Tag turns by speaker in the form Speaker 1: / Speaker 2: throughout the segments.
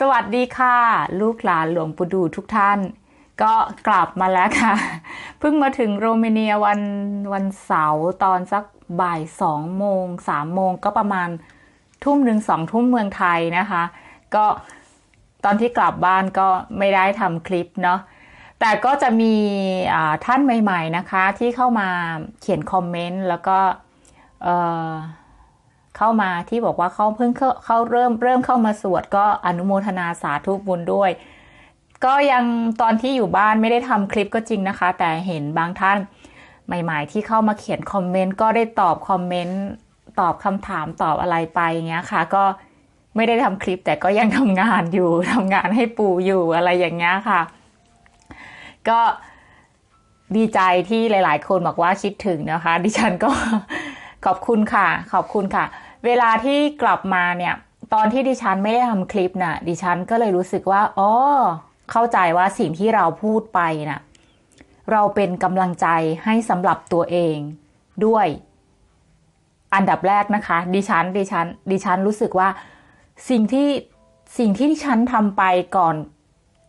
Speaker 1: สวัสดีค่ะ ลูกหลานหลวงปู่ดูทุกท่าน ก็กลับมาแล้วค่ะ เพิ่งมาถึงโรมาเนียวันวันเสาร์ตอนสักบ่ายสองโมงสามโมงก็ประมาณทุ่มหนึ่งสองทุ่มเมืองไทยนะคะ ก็ตอนที่กลับบ้านก็ไม่ได้ทำคลิปเนาะแต่ก็จะมีท่านใหม่ ๆนะคะ ที่เข้ามาเขียนคอมเมนต์แล้วก็ เข้ามาที่บอกว่าเขาเพิ่งเข้าเขาเริ่มเริ่มเข้ามาสวดก็อนุโมทนาสาธุบุญด้วย ก็ยังตอนที่อยู่บ้านไม่ได้ทำคลิปก็จริงนะคะ แต่เห็นบางท่านใหม่ ๆ ที่เข้ามาเขียนคอมเมนต์ก็ได้ตอบคอมเมนต์ตอบคำถามตอบอะไรไปอย่างเงี้ยค่ะ ก็ไม่ได้ทำคลิปแต่ก็ยังทำงานอยู่ทำงานให้ปู่อยู่อะไรอย่างเงี้ยค่ะ ก็ดีใจที่หลาย ๆ คนบอกว่าคิดถึงนะคะ ดิฉันก็ขอบคุณค่ะ ขอบคุณค่ะ เวลาที่กลับมาเนี่ย ตอนที่ดิฉันไม่ได้ทำคลิปน่ะ ดิฉันก็เลยรู้สึกว่าอ๋อเข้าใจว่าสิ่งที่เราพูดไปน่ะ เราเป็นกำลังใจให้สำหรับตัวเองด้วย อันดับแรกนะคะ ดิฉัน ดิฉัน ดิฉันรู้สึกว่า สิ่งที่สิ่งที่ดิฉันทำไปก่อน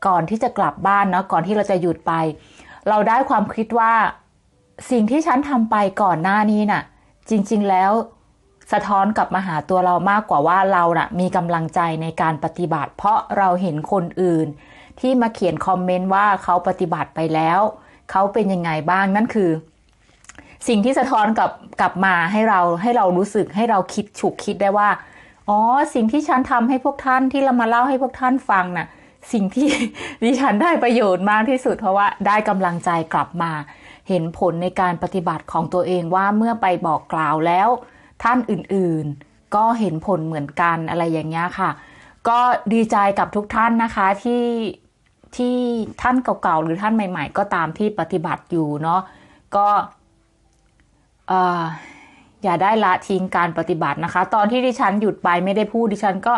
Speaker 1: ก่อนที่จะกลับบ้านเนาะก่อนที่เราจะหยุดไป เราได้ความคิดว่า สิ่งที่ฉันทำไปก่อนหน้านี้น่ะ จริง ๆ แล้ว สะท้อนกลับมาหาตัวเรามากกว่าว่าเราน่ะมีกำลังใจในการปฏิบัติ เพราะเราเห็นคนอื่น ที่มาเขียนคอมเมนต์ว่าเขาปฏิบัติไปแล้ว เขาเป็นยังไงบ้างนั่นคือ สิ่งที่สะท้อนกลับกลับมาให้เราให้เรารู้สึกให้เราคิดฉุกคิดได้ว่าอ๋อสิ่งที่ฉันทำให้พวกท่านที่เรามาเล่าให้พวกท่านฟังน่ะสิ่งที่ดิฉันได้ประโยชน์มากที่สุดเพราะว่าได้กำลังใจกลับมา เห็นผลในการปฏิบัติของตัวเองว่าเมื่อไปบอกกล่าวแล้ว ท่านอื่นๆ ก็เห็นผลเหมือนกันอะไรอย่างเงี้ยค่ะ ก็ดีใจกับทุกท่านนะคะที่ที่ท่านเก่าๆ หรือท่านใหม่ ๆ ก็ตามที่ปฏิบัติอยู่เนาะก็อย่าได้ละทิ้งการปฏิบัตินะคะ ตอนที่ดิฉันหยุดไปไม่ได้พูดดิฉันก็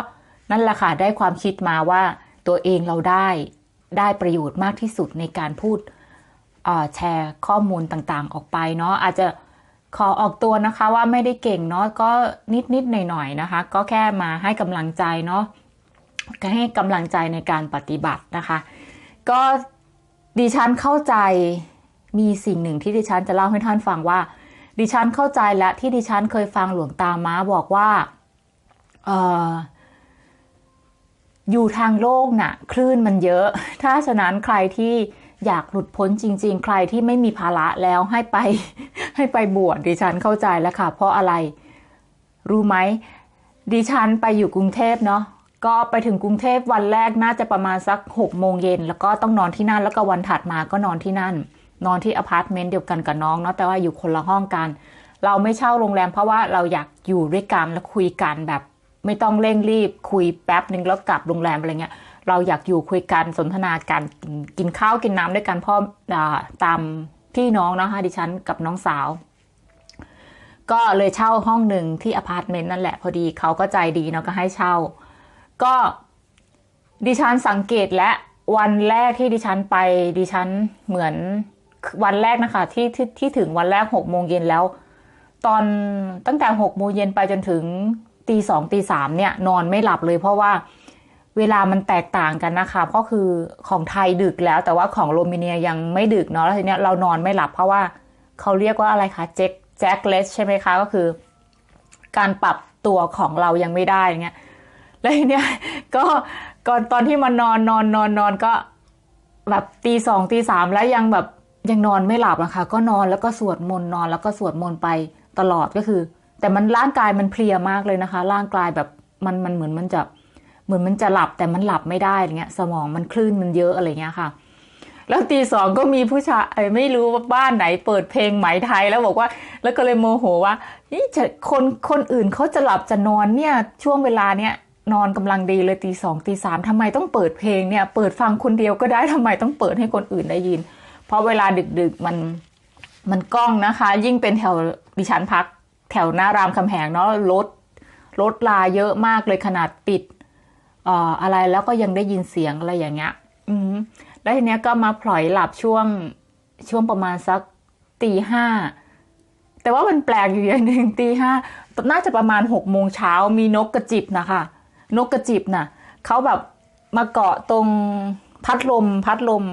Speaker 1: นั่นแหละค่ะได้ความคิดมาว่าตัวเองเราได้ได้ประโยชน์มากที่สุดในการพูดแชร์ข้อมูลต่างๆออกไปเนาะอาจจะ ขอออกตัวนะคะว่าไม่ได้เก่งเนาะก็นิดๆหน่อยๆนะคะ ก็แค่มาให้กำลังใจเนาะก็ให้กำลังใจในการปฏิบัตินะคะ ก็ดิฉันเข้าใจมีสิ่งหนึ่งที่ดิฉันจะเล่าให้ท่านฟังว่า ดิฉันเข้าใจและที่ดิฉันเคยฟังหลวงตาม้าบอกว่าเอออยู่ทางโลกน่ะ คลื่นมันเยอะ ถ้าฉะนั้นใครที่อยากหลุดพ้นจริง ๆ ใครที่ไม่มีภาระแล้วให้ไป ให้ไปบวชดิฉันเข้าใจแล้วค่ะ เพราะอะไร รู้ไหมดิฉันไปอยู่กรุงเทพเนาะก็ไปถึงกรุงเทพวันแรกน่าจะประมาณสักหกโมงเย็นแล้วก็ต้องนอนที่นั่นแล้วก็วันถัดมาก็นอนที่นั่น นอนที่อพาร์ตเมนต์เดียวกันกับน้องเนาะแต่ว่าอยู่คนละห้องกัน เราไม่เช่าโรงแรมเพราะว่าเราอยากอยู่ด้วยกันแล้วคุยกันแบบ ไม่ต้องเร่งรีบคุยแป๊บหนึ่งแล้วกลับโรงแรมอะไรเงี้ย เราอยากอยู่คุยกันสนทนากันกินข้าวกินน้ำด้วยกันพ่อตาม พี่น้องนะคะดิฉันกับน้องสาว ก็เลยเช่าห้องหนึ่งที่อพาร์ตเมนต์นั่นแหละพอดีเขาก็ใจดีเนาะก็ให้เช่า ก็ดิฉันสังเกตและวันแรกที่ดิฉันไปดิฉันเหมือนวันแรกนะคะที่ที่ที่ถึงวันแรกหกโมงเย็นแล้ว ตอนตั้งแต่หกโมงเย็นไปจนถึงตีสองตีสามเนี่ย นอนไม่หลับเลยเพราะว่า เวลามันแตกต่างกันนะคะก็คือของไทยดึกแล้ว แต่ว่าของโรมาเนียยังไม่ดึกเนาะแล้วทีเนี้ยเรานอนไม่หลับเพราะว่าเขาเรียกว่าอะไรคะแจ็คแจ็คเลสใช่ไหมคะก็คือ การปรับตัวของเรายังไม่ได้เงี้ยแล้วทีเนี้ยก็ก่อนตอนที่มันนอนนอนนอนนอนก็แบบตีสองตีสามแล้วยังแบบยังนอนไม่หลับนะคะ ก็นอนแล้วก็สวดมนต์นอนแล้วก็สวดมนต์ไปตลอดก็คือ แต่มันร่างกายมันเพลียมากเลยนะคะ ร่างกายแบบมันมันเหมือนมันจะ เหมือนมันจะหลับแต่มันหลับไม่ได้อะไรเงี้ย สมองมันคลื่นมันเยอะอะไรเงี้ยค่ะ แล้วตีสองก็มีผู้ชายไม่รู้ว่าบ้านไหนเปิดเพลงไหมไทยแล้วบอกว่า แล้วก็เลยโมโหว่านี่จะคนคนอื่นเขาจะหลับจะนอนเนี่ย ช่วงเวลาเนี้ยนอนกำลังดีเลยตีสองตีสามทำไมต้องเปิดเพลงเนี่ย เปิดฟังคนเดียวก็ได้ทำไมต้องเปิดให้คนอื่นได้ยิน เพราะเวลาดึกๆมันมันกล้องนะคะ ยิ่งเป็นแถวดิฉันพัก แถวหน้ารามคำแหงเนาะรถรถลาเยอะมากเลยขนาดปิด อะไรแล้วก็ยังได้ยินเสียงอะไรอย่างเงี้ยอืมแล้วทีเนี้ยก็มาพลอยหลับช่วงช่วงประมาณสักตีห้าแต่ว่ามันแปลกอยู่อย่างหนึ่งตีห้าน่าจะประมาณหกโมงเช้ามีนกกระจิบนะคะนกกระจิบน่ะเขาแบบมาเกาะตรงพัดลมพัดลม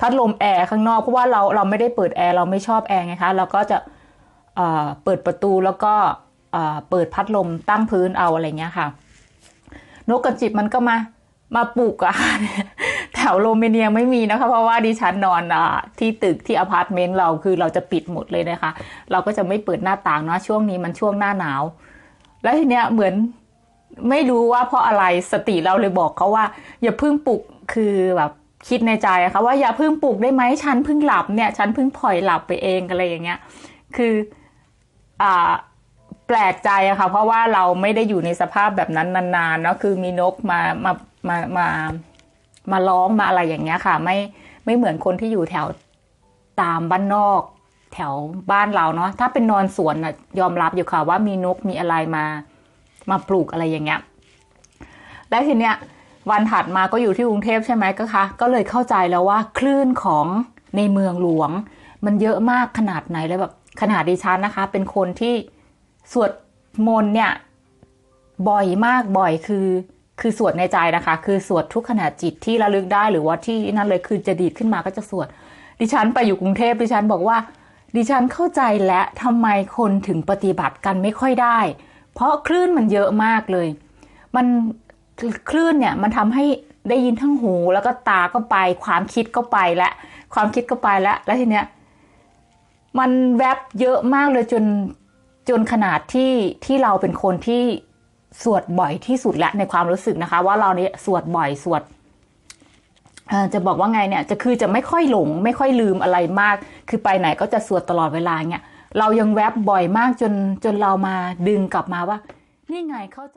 Speaker 1: พัดลมแอร์ข้างนอกเพราะว่าเราเราไม่ได้เปิดแอร์เราไม่ชอบแอร์ไงคะเราก็จะเปิดประตูแล้วก็เปิดพัดลมตั้งพื้นเอาอะไรเงี้ยค่ะ นกกระจิบมันก็มามาปลูกอะแถวโรมาเนียไม่มีนะคะ เพราะว่าดิฉันนอนอที่ตึกที่อพาร์ตเมนต์เราคือเราจะปิดหมดเลยนะคะ เราก็จะไม่เปิดหน้าต่างเนาะช่วงนี้มันช่วงหน้าหนาว แล้วทีเนี้ยเหมือนไม่รู้ว่าเพราะอะไรสติเราเลยบอกเขาว่า อย่าเพิ่งปลุกคือแบบคิดในใจอะค่ะว่าอย่าเพิ่งปลุกได้ไหมฉันเพิ่งหลับเนี่ย ฉันเพิ่งพลอยหลับไปเองอะไรอย่างเงี้ย คืออ่า แปลกใจอะค่ะ เพราะว่าเราไม่ได้อยู่ในสภาพแบบนั้นนานๆเนาะคือมีนกมามามามามาร้องมาอะไรอย่างเงี้ยค่ะ ไม่ไม่เหมือนคนที่อยู่แถวตามบ้านนอก แถวบ้านเราเนาะถ้าเป็นนอนสวนน่ะยอมรับอยู่ค่ะ ว่ามีนกมีอะไรมามาปลูกอะไรอย่างเงี้ยแล้วทีเนี้ยวันถัดมาก็อยู่ที่กรุงเทพใช่ไหมก็คะ ก็เลยเข้าใจแล้วว่าคลื่นของในเมืองหลวง มันเยอะมากขนาดไหนแล้วแบบขนาดดิฉันนะคะ เป็นคนที่ สวดมนต์เนี่ยบ่อยมากบ่อยคือ คือสวดในใจนะคะ คือสวดทุกขณะจิตที่ระลึกได้หรือว่าที่นั่นเลยคือจะดีดขึ้นมาก็จะสวด ดิฉันไปอยู่กรุงเทพดิฉันบอกว่า ดิฉันเข้าใจและทำไมคนถึงปฏิบัติกันไม่ค่อยได้ เพราะคลื่นมันเยอะมากเลย มันคลื่นเนี่ยมันทำให้ได้ยินทั้งหูแล้วก็ตาก็ไป ความคิดก็ไปและความคิดก็ไปแล้วแล้วทีเนี้ยมันแวบเยอะมากเลยจน จนขนาดที่ที่เราเป็นคนที่สวดบ่อยที่สุดแล้วในความรู้สึกนะคะ ว่าเราเนี่ยสวดบ่อยสวดจะบอกว่าไงเนี่ยจะคือจะไม่ค่อยหลง ไม่ค่อยลืมอะไรมาก คือไปไหนก็จะสวดตลอดเวลาเนี่ยเรายังแวบบ่อยมากจนจนเรามาดึงกลับมาว่า นี่ไงเข้าใจ